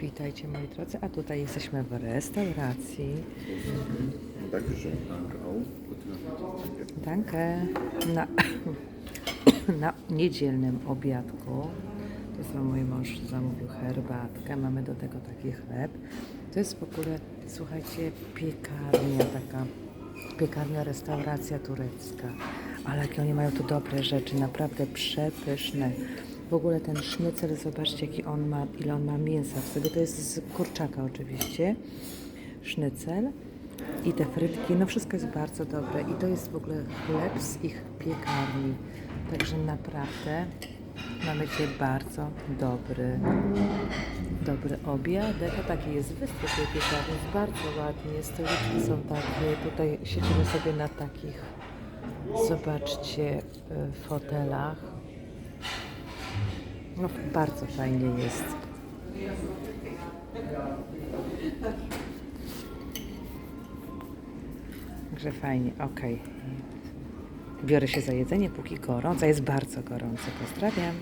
Witajcie moi drodzy, a tutaj jesteśmy w restauracji. Guten Danke. Na, na niedzielnym obiadku. To jest mój mąż zamówił herbatkę, mamy do tego taki chleb. To jest w ogóle, słuchajcie, piekarnia taka, piekarnia, restauracja turecka. Ale jakie oni mają tu dobre rzeczy, naprawdę przepyszne. W ogóle ten sznycel, zobaczcie jaki on ma, ile on ma mięsa w sobie. To jest z kurczaka oczywiście, sznycel. I te frytki, no wszystko jest bardzo dobre i to jest w ogóle chleb z ich piekarni. Także naprawdę mamy dzisiaj bardzo dobry, dobry obiadek. A taki jest wystrój tej piekarni, jest bardzo ładnie, stoliczki są takie, tutaj siedzimy sobie na takich, zobaczcie, y, fotelach. No bardzo fajnie jest. Także fajnie, okej. Biorę się za jedzenie, póki gorąco. Jest bardzo gorąco. Pozdrawiam.